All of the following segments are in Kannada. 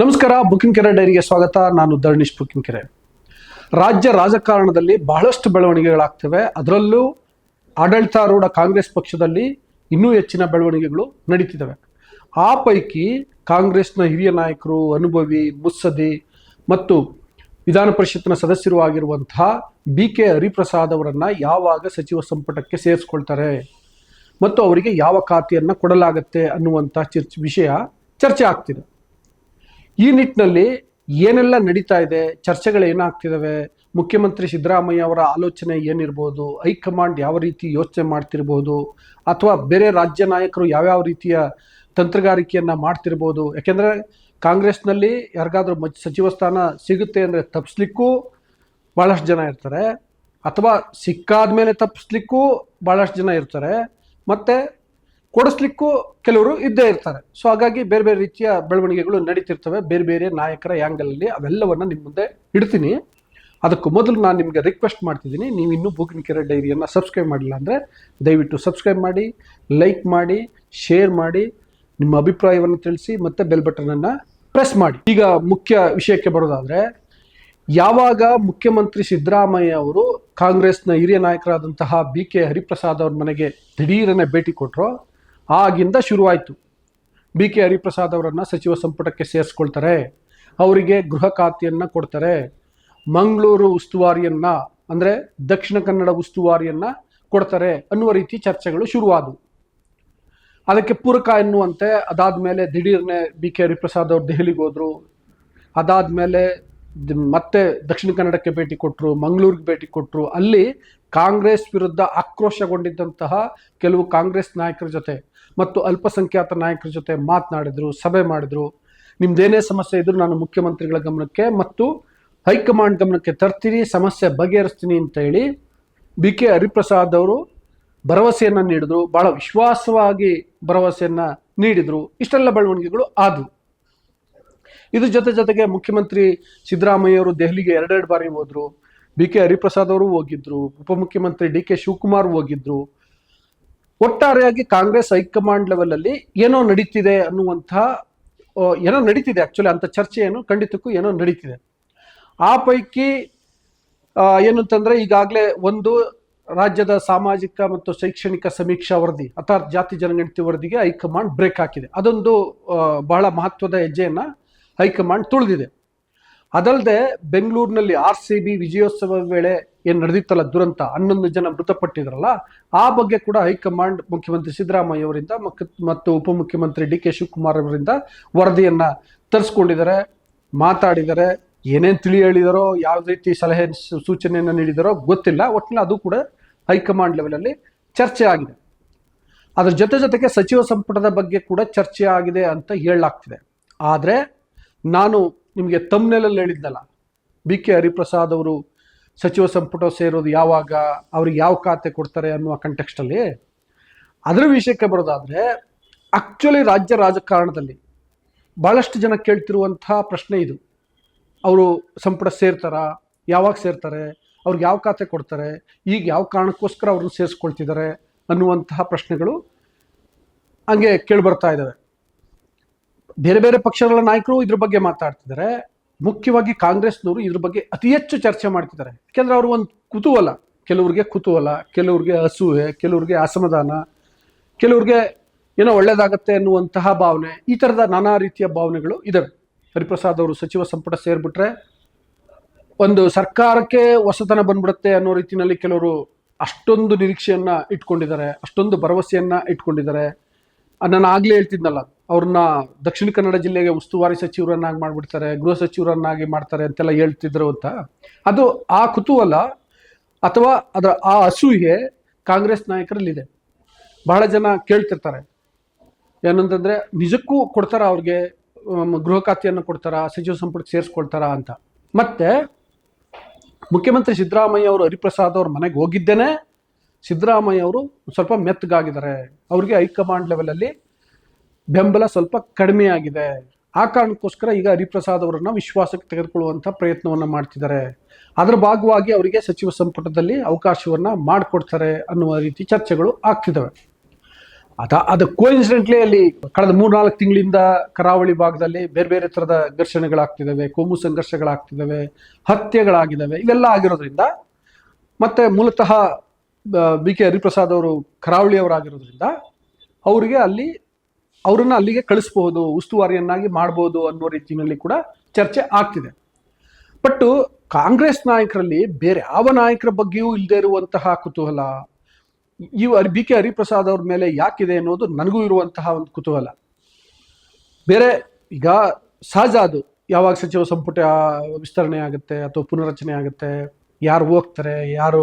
ನಮಸ್ಕಾರ, ಬುಕಿಂಗ್ ಕೆರೆ ಡೈರಿಗೆ ಸ್ವಾಗತ. ನಾನು ಧರ್ಣೀಶ್ ಬುಕಿಂಗ್ ಕೆರೆ. ರಾಜ್ಯ ರಾಜಕಾರಣದಲ್ಲಿ ಬಹಳಷ್ಟು ಬೆಳವಣಿಗೆಗಳಾಗ್ತವೆ. ಅದರಲ್ಲೂ ಆಡಳಿತಾರೂಢ ಕಾಂಗ್ರೆಸ್ ಪಕ್ಷದಲ್ಲಿ ಇನ್ನೂ ಹೆಚ್ಚಿನ ಬೆಳವಣಿಗೆಗಳು ನಡೀತಿದ್ದಾವೆ. ಆ ಪೈಕಿ ಕಾಂಗ್ರೆಸ್ನ ಹಿರಿಯ ನಾಯಕರು ಅನುಭವಿ ಮುಸ್ಸದಿ ಮತ್ತು ವಿಧಾನ ಪರಿಷತ್ನ ಸದಸ್ಯರು ಆಗಿರುವಂತಹ ಬಿ ಕೆ ಹರಿಪ್ರಸಾದ್ ಅವರನ್ನು ಯಾವಾಗ ಸಚಿವ ಸಂಪುಟಕ್ಕೆ ಸೇರಿಸ್ಕೊಳ್ತಾರೆ ಮತ್ತು ಅವರಿಗೆ ಯಾವ ಖಾತೆಯನ್ನು ಕೊಡಲಾಗತ್ತೆ ಅನ್ನುವಂಥ ಚರ್ಚೆ ವಿಷಯ ಚರ್ಚೆ ಆಗ್ತಿದೆ. ಈ ನಿಟ್ಟಿನಲ್ಲಿ ಏನೆಲ್ಲ ನಡೀತಾ ಇದೆ, ಚರ್ಚೆಗಳು ಏನಾಗ್ತಿದ್ದಾವೆ ಮುಖ್ಯಮಂತ್ರಿ ಸಿದ್ದರಾಮಯ್ಯ ಅವರ ಆಲೋಚನೆ ಏನಿರ್ಬೋದು, ಹೈಕಮಾಂಡ್ ಯಾವ ರೀತಿ ಯೋಚನೆ ಮಾಡ್ತಿರ್ಬೋದು, ಅಥವಾ ಬೇರೆ ರಾಜ್ಯ ನಾಯಕರು ಯಾವ್ಯಾವ ರೀತಿಯ ತಂತ್ರಗಾರಿಕೆಯನ್ನು ಮಾಡ್ತಿರ್ಬೋದು, ಯಾಕೆಂದರೆ ಕಾಂಗ್ರೆಸ್ನಲ್ಲಿ ಯಾರಿಗಾದ್ರೂ ಮ ಸಚಿವ ಸ್ಥಾನ ಸಿಗುತ್ತೆ ಅಂದರೆ ತಪ್ಪಿಸ್ಲಿಕ್ಕೂ ಭಾಳಷ್ಟು ಜನ ಇರ್ತಾರೆ, ಅಥವಾ ಸಿಕ್ಕಾದ ಮೇಲೆ ತಪ್ಪಿಸ್ಲಿಕ್ಕೂ ಭಾಳಷ್ಟು ಜನ ಇರ್ತಾರೆ, ಮತ್ತು ಕೊಡಿಸ್ಲಿಕ್ಕೂ ಕೆಲವರು ಇದ್ದೇ ಇರ್ತಾರೆ. ಸೊ ಹಾಗಾಗಿ ಬೇರೆ ಬೇರೆ ರೀತಿಯ ಬೆಳವಣಿಗೆಗಳು ನಡೀತಿರ್ತವೆ. ಬೇರೆ ಬೇರೆ ನಾಯಕರ ಆ್ಯಂಗಲಲ್ಲಿ ಅವೆಲ್ಲವನ್ನು ನಿಮ್ಮ ಮುಂದೆ ಇಡ್ತೀನಿ. ಅದಕ್ಕೂ ಮೊದಲು ನಾನು ನಿಮಗೆ ರಿಕ್ವೆಸ್ಟ್ ಮಾಡ್ತಿದ್ದೀನಿ. ನೀವು ಇನ್ನೂ ಬುಕಿನ ಕೆರೆ ಡೈರಿಯನ್ನು ಸಬ್ಸ್ಕ್ರೈಬ್ ಮಾಡಿಲ್ಲ ಅಂದರೆ ದಯವಿಟ್ಟು ಸಬ್ಸ್ಕ್ರೈಬ್ ಮಾಡಿ ಲೈಕ್ ಮಾಡಿ ಶೇರ್ ಮಾಡಿ, ನಿಮ್ಮ ಅಭಿಪ್ರಾಯವನ್ನು ತಿಳಿಸಿ, ಮತ್ತು ಬೆಲ್ ಬಟನನ್ನು ಪ್ರೆಸ್ ಮಾಡಿ. ಈಗ ಮುಖ್ಯ ವಿಷಯಕ್ಕೆ ಬರೋದಾದರೆ, ಯಾವಾಗ ಮುಖ್ಯಮಂತ್ರಿ ಸಿದ್ದರಾಮಯ್ಯ ಅವರು ಕಾಂಗ್ರೆಸ್ನ ಹಿರಿಯ ನಾಯಕರಾದಂತಹ ಬಿ ಕೆ ಹರಿಪ್ರಸಾದ್ ಅವ್ರ ಮನೆಗೆ ದಿಢೀರನೆ ಭೇಟಿ ಕೊಟ್ಟರು ಆಗಿಂದ ಶುರುವಾಯಿತು. ಬಿ ಕೆ ಹರಿಪ್ರಸಾದ್ ಅವರನ್ನು ಸಚಿವ ಸಂಪುಟಕ್ಕೆ ಸೇರಿಸ್ಕೊಳ್ತಾರೆ. ಅವರಿಗೆ ಗೃಹ ಖಾತೆಯನ್ನು ಕೊಡ್ತಾರೆ. ಮಂಗಳೂರು ಉಸ್ತುವಾರಿಯನ್ನು, ಅಂದರೆ ದಕ್ಷಿಣ ಕನ್ನಡ ಉಸ್ತುವಾರಿಯನ್ನು ಕೊಡ್ತಾರೆ ಅನ್ನುವ ರೀತಿ ಚರ್ಚೆಗಳು ಶುರುವಾದವು. ಅದಕ್ಕೆ ಪೂರಕ ಎನ್ನುವಂತೆ ಅದಾದ ಮೇಲೆ ದಿಢೀರ್ನೆ ಬಿ ಕೆ ಹರಿಪ್ರಸಾದ್ ಅವರು ದೆಹಲಿಗೆ ಹೋದರು. ಅದಾದಮೇಲೆ ಮತ್ತೆ ದಕ್ಷಿಣ ಕನ್ನಡಕ್ಕೆ ಭೇಟಿ ಕೊಟ್ಟರು ಮಂಗಳೂರಿಗೆ ಭೇಟಿ ಕೊಟ್ಟರು ಅಲ್ಲಿ ಕಾಂಗ್ರೆಸ್ ವಿರುದ್ಧ ಆಕ್ರೋಶಗೊಂಡಿದ್ದಂತಹ ಕೆಲವು ಕಾಂಗ್ರೆಸ್ ನಾಯಕರ ಜೊತೆ ಮತ್ತು ಅಲ್ಪಸಂಖ್ಯಾತ ನಾಯಕರ ಜೊತೆ ಮಾತನಾಡಿದರು, ಸಭೆ ಮಾಡಿದ್ರು. ನಿಮ್ದೇನೇ ಸಮಸ್ಯೆ ಇದ್ರು ನಾನು ಮುಖ್ಯಮಂತ್ರಿಗಳ ಗಮನಕ್ಕೆ ಮತ್ತು ಹೈಕಮಾಂಡ್ ಗಮನಕ್ಕೆ ತರ್ತೀನಿ, ಸಮಸ್ಯೆ ಬಗೆಹರಿಸ್ತೀನಿ ಅಂತ ಹೇಳಿ ಬಿ ಕೆ ಹರಿಪ್ರಸಾದ್ ಅವರು ಭರವಸೆಯನ್ನು ನೀಡಿದ್ರು. ಬಹಳ ವಿಶ್ವಾಸವಾಗಿ ಭರವಸೆಯನ್ನು ನೀಡಿದರು. ಇಷ್ಟೆಲ್ಲ ಬೆಳವಣಿಗೆಗಳು ಆದವು. ಇದ್ರ ಜೊತೆ ಜೊತೆಗೆ ಮುಖ್ಯಮಂತ್ರಿ ಸಿದ್ದರಾಮಯ್ಯ ಅವರು ದೆಹಲಿಗೆ ಎರಡೆರಡು ಬಾರಿ ಹೋದ್ರು. ಬಿ ಕೆ ಹರಿಪ್ರಸಾದ್ ಅವರು ಹೋಗಿದ್ರು. ಉಪಮುಖ್ಯಮಂತ್ರಿ ಡಿ ಕೆ ಶಿವಕುಮಾರ್ ಹೋಗಿದ್ರು. ಒಟ್ಟಾರೆಯಾಗಿ ಕಾಂಗ್ರೆಸ್ ಹೈಕಮಾಂಡ್ ಲೆವೆಲ್ ಅಲ್ಲಿ ಏನೋ ನಡೀತಿದೆ ಅನ್ನುವಂತಹ ಏನೋ ನಡೀತಿದೆ ಆಕ್ಚುಲಿ ಅಂತ ಚರ್ಚೆ ಏನು ಖಂಡಿತಕ್ಕೂ ಏನೋ ನಡೀತಿದೆ. ಆ ಪೈಕಿ ಏನಂತಂದ್ರೆ ಈಗಾಗಲೇ ಒಂದು ರಾಜ್ಯದ ಸಾಮಾಜಿಕ ಮತ್ತು ಶೈಕ್ಷಣಿಕ ಸಮೀಕ್ಷಾ ವರದಿ ಅಥವಾ ಜಾತಿ ಜನಗಣತಿ ವರದಿಗೆ ಹೈಕಮಾಂಡ್ ಬ್ರೇಕ್ ಹಾಕಿದೆ. ಅದೊಂದು ಬಹಳ ಮಹತ್ವದ ಹೆಜ್ಜೆಯನ್ನ ಹೈಕಮಾಂಡ್ ತುಳಿದಿದೆ. ಅದಲ್ಲದೆ ಬೆಂಗಳೂರಿನಲ್ಲಿ ಆರ್ ಸಿ ಬಿ ವಿಜಯೋತ್ಸವ ವೇಳೆ ಏನು ನಡೆದಿತ್ತಲ್ಲ ದುರಂತ, ಹನ್ನೊಂದು ಜನ ಮೃತಪಟ್ಟಿದ್ರಲ್ಲ, ಆ ಬಗ್ಗೆ ಕೂಡ ಹೈಕಮಾಂಡ್ ಮುಖ್ಯಮಂತ್ರಿ ಸಿದ್ದರಾಮಯ್ಯ ಅವರಿಂದ ಮತ್ತು ಉಪಮುಖ್ಯಮಂತ್ರಿ ಡಿ ಕೆ ಶಿವಕುಮಾರ್ ಅವರಿಂದ ವರದಿಯನ್ನು ತರಿಸ್ಕೊಂಡಿದ್ದಾರೆ, ಮಾತಾಡಿದ್ದಾರೆ, ಏನೇನು ತಿಳಿ ಹೇಳಿದಾರೋ, ಯಾವ ರೀತಿ ಸಲಹೆ ಸೂಚನೆಯನ್ನು ನೀಡಿದಾರೋ ಗೊತ್ತಿಲ್ಲ ಒಟ್ಟಿನಲ್ಲಿ ಅದು ಕೂಡ ಹೈಕಮಾಂಡ್ ಲೆವೆಲಲ್ಲಿ ಚರ್ಚೆ ಆಗಿದೆ. ಅದ್ರ ಜೊತೆ ಜೊತೆಗೆ ಸಚಿವ ಸಂಪುಟದ ಬಗ್ಗೆ ಕೂಡ ಚರ್ಚೆ ಆಗಿದೆ ಅಂತ ಹೇಳಲಾಗ್ತಿದೆ. ಆದರೆ ನಾನು ನಿಮಗೆ ತಮ್ನೆಲಲ್ಲಿ ಹೇಳಿದ್ನಲ್ಲ ಬಿ ಕೆ ಹರಿಪ್ರಸಾದ್ ಅವರು ಸಚಿವ ಸಂಪುಟ ಸೇರೋದು ಯಾವಾಗ, ಅವ್ರಿಗೆ ಯಾವ ಖಾತೆ ಕೊಡ್ತಾರೆ ಅನ್ನುವ ಕಂಟೆಕ್ಸ್ಟಲ್ಲಿ ಅದರ ವಿಷಯಕ್ಕೆ ಬರೋದಾದರೆ ಆಕ್ಚುಲಿ ರಾಜ್ಯ ರಾಜಕಾರಣದಲ್ಲಿ ಭಾಳಷ್ಟು ಜನ ಕೇಳ್ತಿರುವಂತಹ ಪ್ರಶ್ನೆ ಇದು. ಅವರು ಸಂಪುಟ ಸೇರ್ತಾರಾ, ಯಾವಾಗ ಸೇರ್ತಾರೆ, ಅವ್ರಿಗೆ ಯಾವ ಖಾತೆ ಕೊಡ್ತಾರೆ, ಈಗ ಯಾವ ಕಾರಣಕ್ಕೋಸ್ಕರ ಅವ್ರನ್ನ ಸೇರಿಸ್ಕೊಳ್ತಿದ್ದಾರೆ ಅನ್ನುವಂತಹ ಪ್ರಶ್ನೆಗಳು ಹಂಗೆ ಕೇಳಿಬರ್ತಾ ಇದ್ದಾವೆ ಬೇರೆ ಬೇರೆ ಪಕ್ಷಗಳ ನಾಯಕರು ಇದ್ರ ಬಗ್ಗೆ ಮಾತಾಡ್ತಿದ್ದಾರೆ. ಮುಖ್ಯವಾಗಿ ಕಾಂಗ್ರೆಸ್ನವರು ಇದ್ರ ಬಗ್ಗೆ ಅತಿ ಹೆಚ್ಚು ಚರ್ಚೆ ಮಾಡ್ತಿದ್ದಾರೆ. ಯಾಕೆಂದ್ರೆ ಅವರು ಒಂದು ಕುತೂಹಲ. ಕೆಲವ್ರಿಗೆ ಕುತೂಹಲ, ಕೆಲವ್ರಿಗೆ ಅಸೂಹೆ ಕೆಲವ್ರಿಗೆ ಅಸಮಾಧಾನ, ಕೆಲವ್ರಿಗೆ ಏನೋ ಒಳ್ಳೇದಾಗತ್ತೆ ಅನ್ನುವಂತಹ ಭಾವನೆ, ಈ ಥರದ ನಾನಾ ರೀತಿಯ ಭಾವನೆಗಳು ಇದಾವೆ. ಹರಿಪ್ರಸಾದ್ ಅವರು ಸಚಿವ ಸಂಪುಟ ಸೇರ್ಬಿಟ್ರೆ ಒಂದು ಸರ್ಕಾರಕ್ಕೆ ಹೊಸತನ ಬಂದ್ಬಿಡುತ್ತೆ ಅನ್ನೋ ರೀತಿಯಲ್ಲಿ ಕೆಲವರು ಅಷ್ಟೊಂದು ನಿರೀಕ್ಷೆಯನ್ನ ಇಟ್ಕೊಂಡಿದ್ದಾರೆ, ಅಷ್ಟೊಂದು ಭರವಸೆಯನ್ನ ಇಟ್ಕೊಂಡಿದ್ದಾರೆ. ನಾನು ಆಗ್ಲೇ ಹೇಳ್ತಿದ್ನಲ್ಲ, ಅವ್ರನ್ನ ದಕ್ಷಿಣ ಕನ್ನಡ ಜಿಲ್ಲೆಗೆ ಉಸ್ತುವಾರಿ ಸಚಿವರನ್ನಾಗಿ ಮಾಡಿಬಿಡ್ತಾರೆ, ಗೃಹ ಸಚಿವರನ್ನಾಗಿ ಮಾಡ್ತಾರೆ ಅಂತೆಲ್ಲ ಹೇಳ್ತಿದ್ರು ಅಂತ. ಅದು ಆ ಕುತೂಹಲ ಅಥವಾ ಅದರ ಆ ಅಸೂಯೆ ಕಾಂಗ್ರೆಸ್ ನಾಯಕರಲ್ಲಿದೆ. ಬಹಳ ಜನ ಕೇಳ್ತಿರ್ತಾರೆ. ಏನಂತಂದ್ರೆ, ನಿಜಕ್ಕೂ ಕೊಡ್ತಾರ ಅವ್ರಿಗೆ ಗೃಹ ಖಾತೆಯನ್ನು ಕೊಡ್ತಾರ, ಸಚಿವ ಸಂಪುಟಕ್ಕೆ ಸೇರಿಸ್ಕೊಳ್ತಾರ ಅಂತ. ಮತ್ತೆ ಮುಖ್ಯಮಂತ್ರಿ ಸಿದ್ದರಾಮಯ್ಯ ಅವರು ಹರಿಪ್ರಸಾದ್ ಅವ್ರ ಮನೆಗೆ ಹೋಗಿದ್ದೇನೆ. ಸಿದ್ದರಾಮಯ್ಯ ಅವರು ಸ್ವಲ್ಪ ಮೆತ್ತಗಾಗಿದ್ದಾರೆ. ಅವ್ರಿಗೆ ಹೈಕಮಾಂಡ್ ಲೆವೆಲಲ್ಲಿ ಬೆಂಬಲ ಸ್ವಲ್ಪ ಕಡಿಮೆ ಆಗಿದೆ. ಆ ಕಾರಣಕ್ಕೋಸ್ಕರ ಈಗ ಹರಿಪ್ರಸಾದ್ ಅವರನ್ನ ವಿಶ್ವಾಸಕ್ಕೆ ತೆಗೆದುಕೊಳ್ಳುವಂಥ ಪ್ರಯತ್ನವನ್ನು ಮಾಡ್ತಿದ್ದಾರೆ. ಅದರ ಭಾಗವಾಗಿ ಅವರಿಗೆ ಸಚಿವ ಸಂಪುಟದಲ್ಲಿ ಅವಕಾಶವನ್ನ ಮಾಡಿಕೊಡ್ತಾರೆ ಅನ್ನುವ ರೀತಿ ಚರ್ಚೆಗಳು ಆಗ್ತಿದ್ದಾವೆ. ಅದ, ಅದು ಕೋಇನ್ಸಿಡೆಂಟ್ಲಿ ಅಲ್ಲಿ ಕಳೆದ ಮೂರ್ನಾಲ್ಕು ತಿಂಗಳಿಂದ ಕರಾವಳಿ ಭಾಗದಲ್ಲಿ ಬೇರೆ ಬೇರೆ ಥರದ ಘರ್ಷಣೆಗಳಾಗ್ತಿದ್ದಾವೆ, ಕೋಮು ಸಂಘರ್ಷಗಳಾಗ್ತಿದ್ದಾವೆ, ಹತ್ಯೆಗಳಾಗಿದ್ದಾವೆ, ಇವೆಲ್ಲ ಆಗಿರೋದ್ರಿಂದ ಮತ್ತೆ ಮೂಲತಃ ಬಿ ಕೆ ಹರಿಪ್ರಸಾದ್ ಅವರು ಕರಾವಳಿಯವರಾಗಿರೋದ್ರಿಂದ ಅವರಿಗೆ ಅಲ್ಲಿ, ಅವರನ್ನು ಅಲ್ಲಿಗೆ ಕಳಿಸ್ಬಹುದು, ಉಸ್ತುವಾರಿಯನ್ನಾಗಿ ಮಾಡ್ಬೋದು ಅನ್ನೋ ರೀತಿಯಲ್ಲಿ ಕೂಡ ಚರ್ಚೆ ಆಗ್ತಿದೆ. ಬಟ್ಟು ಕಾಂಗ್ರೆಸ್ ನಾಯಕರಲ್ಲಿ ಬೇರೆ ಯಾವ ನಾಯಕರ ಬಗ್ಗೆಯೂ ಇಲ್ಲದೆ ಇರುವಂತಹ ಕುತೂಹಲ, ಈ ಬಿ ಕೆ ಹರಿಪ್ರಸಾದ್ ಅವ್ರ ಮೇಲೆ ಯಾಕಿದೆ ಅನ್ನೋದು ನನಗೂ ಇರುವಂತಹ ಒಂದು ಕುತೂಹಲ. ಬೇರೆ ಈಗ ಸಹಜ ಅದು, ಯಾವಾಗ ಸಚಿವ ಸಂಪುಟ ವಿಸ್ತರಣೆ ಆಗುತ್ತೆ ಅಥವಾ ಪುನರಚನೆ ಆಗುತ್ತೆ ಯಾರು ಹೋಗ್ತಾರೆ, ಯಾರು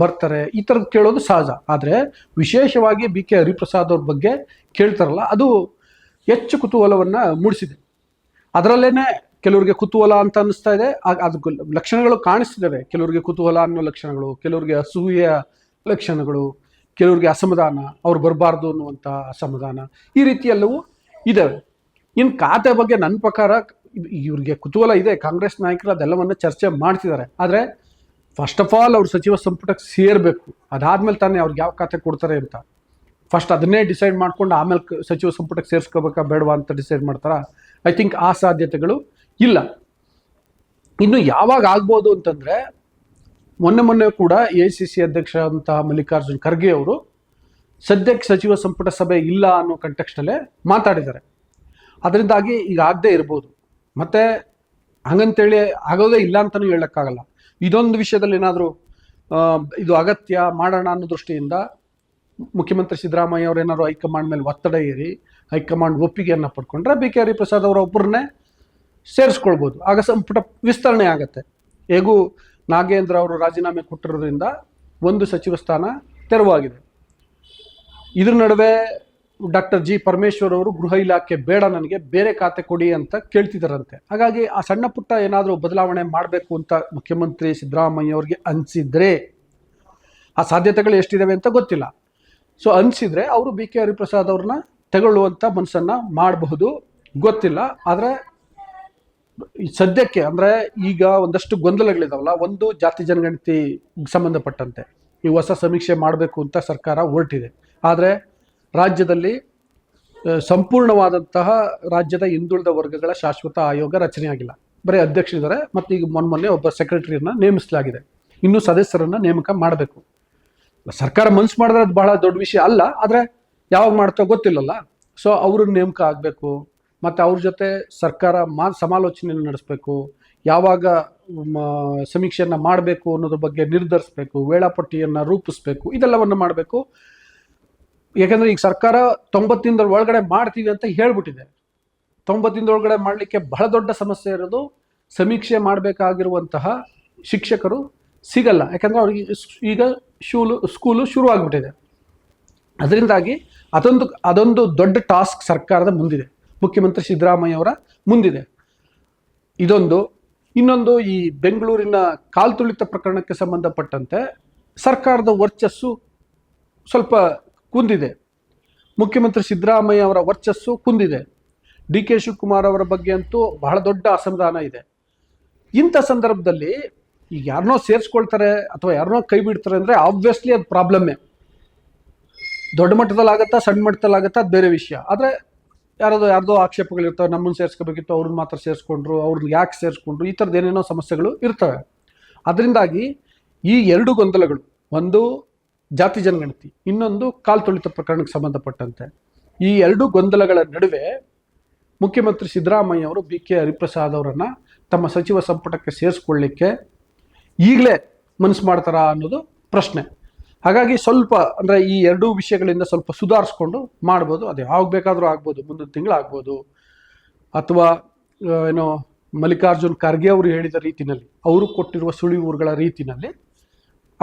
ಬರ್ತಾರೆ, ಈ ಥರದ್ದು ಕೇಳೋದು ಸಹಜ. ಆದರೆ ವಿಶೇಷವಾಗಿ ಬಿ ಕೆ ಹರಿಪ್ರಸಾದ್ ಅವ್ರ ಬಗ್ಗೆ ಕೇಳ್ತಾರಲ್ಲ, ಅದು ಹೆಚ್ಚು ಕುತೂಹಲವನ್ನು ಮೂಡಿಸಿದೆ. ಅದರಲ್ಲೇ ಕೆಲವರಿಗೆ ಕುತೂಹಲ ಅಂತ ಅನ್ನಿಸ್ತಾ ಇದೆ. ಅದು ಲಕ್ಷಣಗಳು ಕಾಣಿಸ್ತಿದ್ದಾವೆ ಕೆಲವರಿಗೆ ಕುತೂಹಲ ಅನ್ನೋ ಲಕ್ಷಣಗಳು, ಕೆಲವರಿಗೆ ಅಸೂಯೆಯ ಲಕ್ಷಣಗಳು, ಕೆಲವರಿಗೆ ಅಸಮಾಧಾನ, ಅವ್ರು ಬರಬಾರ್ದು ಅನ್ನುವಂಥ ಅಸಮಾಧಾನ, ಈ ರೀತಿಯೆಲ್ಲವೂ ಇದ್ದಾವೆ ಇನ್ನು ಖಾತೆ ಬಗ್ಗೆ ನನ್ನ ಪ್ರಕಾರ ಇವ್ರಿಗೆ ಕುತೂಹಲ ಇದೆ. ಕಾಂಗ್ರೆಸ್ ನಾಯಕರು ಅದೆಲ್ಲವನ್ನು ಚರ್ಚೆ ಮಾಡ್ತಿದ್ದಾರೆ. ಆದರೆ ಫಸ್ಟ್ ಆಫ್ ಆಲ್ ಅವ್ರು ಸಚಿವ ಸಂಪುಟಕ್ಕೆ ಸೇರಬೇಕು. ಅದಾದ್ಮೇಲೆ ತಾನೇ ಅವ್ರಿಗೆ ಯಾವ ಖಾತೆ ಕೊಡ್ತಾರೆ ಅಂತ. ಫಸ್ಟ್ ಅದನ್ನೇ ಡಿಸೈಡ್ ಮಾಡ್ಕೊಂಡು ಆಮೇಲೆ ಸಚಿವ ಸಂಪುಟಕ್ಕೆ ಸೇರಿಸ್ಕೋಬೇಕಾ ಬೇಡವಾ ಅಂತ ಡಿಸೈಡ್ ಮಾಡ್ತಾರಾ? ಐ ಥಿಂಕ್ ಆ ಸಾಧ್ಯತೆಗಳು ಇಲ್ಲ. ಇನ್ನು ಯಾವಾಗ ಆಗ್ಬೋದು ಅಂತಂದ್ರೆ, ಮೊನ್ನೆ ಮೊನ್ನೆ ಕೂಡ ಎ ಸಿ ಸಿ ಅಧ್ಯಕ್ಷ ಅಂತ ಮಲ್ಲಿಕಾರ್ಜುನ್ ಖರ್ಗೆ ಅವರು ಸದ್ಯಕ್ಕೆ ಸಚಿವ ಸಂಪುಟ ಸಭೆ ಇಲ್ಲ ಅನ್ನೋ ಕಂಟೆಕ್ಸ್ಟಲ್ಲೇ ಮಾತಾಡಿದ್ದಾರೆ. ಅದರಿಂದಾಗಿ ಈಗ ಆಗದೆ ಇರ್ಬೋದು. ಮತ್ತೆ ಹಂಗಂತೇಳಿ ಆಗೋದೇ ಇಲ್ಲ ಅಂತಲೂ ಹೇಳಕ್ಕಾಗಲ್ಲ. ಇದೊಂದು ವಿಷಯದಲ್ಲಿ ಏನಾದರೂ ಇದು ಅಗತ್ಯ ಮಾಡೋಣ ಅನ್ನೋ ದೃಷ್ಟಿಯಿಂದ ಮುಖ್ಯಮಂತ್ರಿ ಸಿದ್ದರಾಮಯ್ಯ ಅವರು ಏನಾದ್ರು ಹೈಕಮಾಂಡ್ ಮೇಲೆ ಒತ್ತಡ ಏರಿ ಹೈಕಮಾಂಡ್ ಒಪ್ಪಿಗೆಯನ್ನು ಪಡ್ಕೊಂಡ್ರೆ ಬಿ ಕೆ ಹರಿಪ್ರಸಾದ್ ಅವರ ಒಬ್ಬರನ್ನೇ ಸೇರಿಸ್ಕೊಳ್ಬೋದು. ಆಗ ಸಂಪುಟ ವಿಸ್ತರಣೆ ಆಗುತ್ತೆ. ಹೇಗೂ ನಾಗೇಂದ್ರ ಅವರು ರಾಜೀನಾಮೆ ಕೊಟ್ಟಿರೋದ್ರಿಂದ ಒಂದು ಸಚಿವ ಸ್ಥಾನ ತೆರವಾಗಿದೆ. ಇದ್ರ ನಡುವೆ ಡಾಕ್ಟರ್ ಜಿ ಪರಮೇಶ್ವರ್ ಅವರು ಗೃಹ ಇಲಾಖೆ ಬೇಡ ನನಗೆ, ಬೇರೆ ಖಾತೆ ಕೊಡಿ ಅಂತ ಕೇಳ್ತಿದ್ದಾರಂತೆ. ಹಾಗಾಗಿ ಆ ಸಣ್ಣ ಪುಟ್ಟ ಏನಾದರೂ ಬದಲಾವಣೆ ಮಾಡಬೇಕು ಅಂತ ಮುಖ್ಯಮಂತ್ರಿ ಸಿದ್ದರಾಮಯ್ಯ ಅವ್ರಿಗೆ ಅನಿಸಿದ್ರೆ ಆ ಸಾಧ್ಯತೆಗಳು ಎಷ್ಟಿದಾವೆ ಅಂತ ಗೊತ್ತಿಲ್ಲ. ಸೊ, ಅನಿಸಿದ್ರೆ ಅವರು ಬಿ ಕೆ ಹರಿಪ್ರಸಾದ್ ಅವ್ರನ್ನ ತಗೊಳ್ಳುವಂಥ ಮನಸ್ಸನ್ನು ಮಾಡಬಹುದು, ಗೊತ್ತಿಲ್ಲ. ಆದರೆ ಸದ್ಯಕ್ಕೆ ಅಂದರೆ ಈಗ ಒಂದಷ್ಟು ಗೊಂದಲಗಳಿದಾವಲ್ಲ, ಒಂದು ಜಾತಿ ಜನಗಣತಿ ಸಂಬಂಧಪಟ್ಟಂತೆ. ಈ ಹೊಸ ಸಮೀಕ್ಷೆ ಮಾಡಬೇಕು ಅಂತ ಸರ್ಕಾರ ಹೊರಟಿದೆ. ಆದರೆ ರಾಜ್ಯದಲ್ಲಿ ಸಂಪೂರ್ಣವಾದಂತಹ ರಾಜ್ಯದ ಹಿಂದುಳಿದ ವರ್ಗಗಳ ಶಾಶ್ವತ ಆಯೋಗ ರಚನೆಯಾಗಿಲ್ಲ. ಬರೀ ಅಧ್ಯಕ್ಷರಿದ್ದಾರೆ, ಮತ್ತು ಈಗ ಮೊನ್ನೆ ಮೊನ್ನೆ ಒಬ್ಬ ಸೆಕ್ರೆಟರಿಯನ್ನು ನೇಮಿಸಲಾಗಿದೆ. ಇನ್ನೂ ಸದಸ್ಯರನ್ನು ನೇಮಕ ಮಾಡಬೇಕು. ಸರ್ಕಾರ ಮನ್ಸು ಮಾಡಿದ್ರೆ ಅದು ಬಹಳ ದೊಡ್ಡ ವಿಷಯ ಅಲ್ಲ, ಆದರೆ ಯಾವಾಗ ಮಾಡ್ತೋ ಗೊತ್ತಿಲ್ಲಲ್ಲ. ಸೊ ಅವರು ನೇಮಕ ಆಗಬೇಕು, ಮತ್ತು ಅವ್ರ ಜೊತೆ ಸರ್ಕಾರ ಮಾ, ಸಮಾಲೋಚನೆಯನ್ನು ನಡೆಸಬೇಕು, ಯಾವಾಗ ಸಮೀಕ್ಷೆಯನ್ನು ಮಾಡಬೇಕು ಅನ್ನೋದ್ರ ಬಗ್ಗೆ ನಿರ್ಧರಿಸಬೇಕು, ವೇಳಾಪಟ್ಟಿಯನ್ನು ರೂಪಿಸಬೇಕು, ಇದೆಲ್ಲವನ್ನು ಮಾಡಬೇಕು. ಯಾಕಂದರೆ ಈಗ ಸರ್ಕಾರ ತೊಂಬತ್ತಿಂದ ಒಳಗಡೆ ಮಾಡ್ತೀವಿ ಅಂತ ಹೇಳ್ಬಿಟ್ಟಿದೆ. ತೊಂಬತ್ತಿಂದ ಒಳಗಡೆ ಮಾಡಲಿಕ್ಕೆ ಬಹಳ ದೊಡ್ಡ ಸಮಸ್ಯೆ ಇರೋದು ಸಮೀಕ್ಷೆ ಮಾಡಬೇಕಾಗಿರುವಂತಹ ಶಿಕ್ಷಕರು ಸಿಗಲ್ಲ. ಯಾಕಂದರೆ ಅವ್ರಿಗೆ ಈಗ ಶೂಲು, ಸ್ಕೂಲು ಶುರು ಆಗಿಬಿಟ್ಟಿದೆ. ಅದರಿಂದಾಗಿ ಅದೊಂದು ಅದೊಂದು ದೊಡ್ಡ ಟಾಸ್ಕ್ ಸರ್ಕಾರದ ಮುಂದಿದೆ. ಮುಖ್ಯಮಂತ್ರಿ ಸಿದ್ದರಾಮಯ್ಯ ಅವರ ಮುಂದಿದೆ. ಇದೊಂದು. ಇನ್ನೊಂದು ಈ ಬೆಂಗಳೂರಿನ ಕಾಲ್ತುಳಿತ ಪ್ರಕರಣಕ್ಕೆ ಸಂಬಂಧಪಟ್ಟಂತೆ ಸರ್ಕಾರದ ವರ್ಚಸ್ಸು ಸ್ವಲ್ಪ ಕುಂದಿದೆ. ಮುಖ್ಯಮಂತ್ರಿ ಸಿದ್ದರಾಮಯ್ಯ ಅವರ ವರ್ಚಸ್ಸು ಕುಂದಿದೆ. ಡಿ ಕೆ ಶಿವಕುಮಾರ್ ಅವರ ಬಗ್ಗೆ ಅಂತೂ ಬಹಳ ದೊಡ್ಡ ಅಸಮಾಧಾನ ಇದೆ. ಇಂಥ ಸಂದರ್ಭದಲ್ಲಿ ಈಗ ಯಾರನ್ನೋ ಸೇರಿಸ್ಕೊಳ್ತಾರೆ ಅಥವಾ ಯಾರನ್ನೋ ಕೈ ಬಿಡ್ತಾರೆ ಅಂದರೆ ಆಬ್ವಿಯಸ್ಲಿ ಅದು ಪ್ರಾಬ್ಲಮ್ಮೇ ದೊಡ್ಡ ಮಟ್ಟದಲ್ಲಿ ಆಗುತ್ತಾ ಸಣ್ಣ ಮಟ್ಟದಲ್ಲಿ ಆಗುತ್ತಾ ಅದು ಬೇರೆ ವಿಷಯ. ಆದರೆ ಯಾರದೋ, ಯಾರ್ದೋ ಆಕ್ಷೇಪಗಳಿರ್ತವೆ ನಮ್ಮನ್ನು ಸೇರಿಸ್ಕೋಬೇಕಿತ್ತು, ಅವ್ರನ್ನ ಮಾತ್ರ ಸೇರಿಸ್ಕೊಂಡ್ರು, ಅವ್ರನ್ನ ಯಾಕೆ ಸೇರಿಸ್ಕೊಂಡ್ರು, ಈ ಥರದ್ದು ಏನೇನೋ ಸಮಸ್ಯೆಗಳು ಇರ್ತವೆ. ಅದರಿಂದಾಗಿ ಈ ಎರಡು ಗೊಂದಲಗಳು, ಒಂದು ಜಾತಿ ಜನಗಣತಿ ಇನ್ನೊಂದು ಕಾಲ್ತುಳಿತ ಪ್ರಕರಣಕ್ಕೆ ಸಂಬಂಧಪಟ್ಟಂತೆ. ಈ ಎರಡು ಗೊಂದಲಗಳ ನಡುವೆ ಮುಖ್ಯಮಂತ್ರಿ ಸಿದ್ದರಾಮಯ್ಯ ಅವರು ಬಿ ಕೆ ಹರಿಪ್ರಸಾದ್ ಅವರನ್ನು ತಮ್ಮ ಸಚಿವ ಸಂಪುಟಕ್ಕೆ ಸೇರಿಸ್ಕೊಳ್ಳಿಕ್ಕೆ ಈಗಲೇ ಮನಸ್ಸು ಮಾಡ್ತಾರಾ ಅನ್ನೋದು ಪ್ರಶ್ನೆ. ಹಾಗಾಗಿ ಸ್ವಲ್ಪ ಅಂದರೆ ಈ ಎರಡೂ ವಿಷಯಗಳಿಂದ ಸ್ವಲ್ಪ ಸುಧಾರಿಸ್ಕೊಂಡು ಮಾಡ್ಬೋದು. ಅದು ಯಾವಾಗ ಬೇಕಾದರೂ ಆಗ್ಬೋದು, ಮುಂದಿನ ತಿಂಗಳು ಆಗ್ಬೋದು. ಅಥವಾ ಏನೋ ಮಲ್ಲಿಕಾರ್ಜುನ್ ಖರ್ಗೆ ಅವರು ಹೇಳಿದ ರೀತಿಯಲ್ಲಿ ಅವರು ಕೊಟ್ಟಿರುವ ಸುಳಿವುಗಳ ರೀತಿನಲ್ಲಿ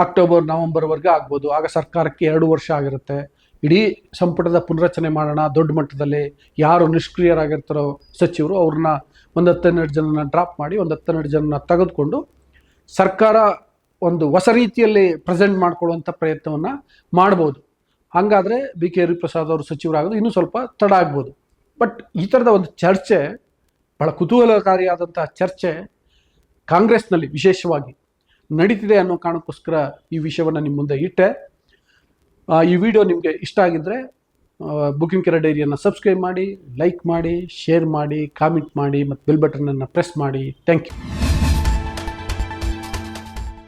ಅಕ್ಟೋಬರ್, ನವೆಂಬರ್ವರೆಗೆ ಆಗ್ಬೋದು. ಆಗ ಸರ್ಕಾರಕ್ಕೆ ಎರಡು ವರ್ಷ ಆಗಿರುತ್ತೆ. ಇಡೀ ಸಂಪುಟದ ಪುನರಚನೆ ಮಾಡೋಣ, ದೊಡ್ಡ ಮಟ್ಟದಲ್ಲಿ ಯಾರು ನಿಷ್ಕ್ರಿಯರಾಗಿರ್ತಾರೋ ಸಚಿವರು, ಅವ್ರನ್ನ ಒಂದು ಹತ್ತೆರಡು ಜನನ ಡ್ರಾಪ್ ಮಾಡಿ ಒಂದು ಹತ್ತೆರಡು ಜನನ ತೆಗೆದುಕೊಂಡು ಸರ್ಕಾರ ಒಂದು ಹೊಸ ರೀತಿಯಲ್ಲಿ ಪ್ರೆಸೆಂಟ್ ಮಾಡ್ಕೊಳ್ಳುವಂಥ ಪ್ರಯತ್ನವನ್ನು ಮಾಡ್ಬೋದು. ಹಾಗಾದರೆ ಬಿ ಕೆ ಹರಿಪ್ರಸಾದ್ ಅವರು ಸಚಿವರಾಗೋದು ಇನ್ನೂ ಸ್ವಲ್ಪ ತಡ ಆಗ್ಬೋದು. ಬಟ್ ಈ ಥರದ ಒಂದು ಚರ್ಚೆ ಬಹಳ ಕುತೂಹಲಕಾರಿಯಾದಂಥ ಚರ್ಚೆ ಕಾಂಗ್ರೆಸ್ನಲ್ಲಿ ವಿಶೇಷವಾಗಿ ನಡೀತಿದೆ ಅನ್ನೋ ಕಾರಣಕ್ಕೋಸ್ಕರ ಈ ವಿಷಯವನ್ನು ನಿಮ್ಮ ಮುಂದೆ ಇಟ್ಟೆ. ಈ ವಿಡಿಯೋ ನಿಮಗೆ ಇಷ್ಟ ಆಗಿದ್ದರೆ ಬುಕಿಂಗ್ ಕೆರೆ ಡೈರಿಯನ್ನು ಸಬ್ಸ್ಕ್ರೈಬ್ ಮಾಡಿ ಲೈಕ್ ಮಾಡಿ ಶೇರ್ ಮಾಡಿ ಕಾಮೆಂಟ್ ಮಾಡಿ, ಮತ್ತು ಬೆಲ್ ಬಟನನ್ನು ಪ್ರೆಸ್ ಮಾಡಿ. Thank you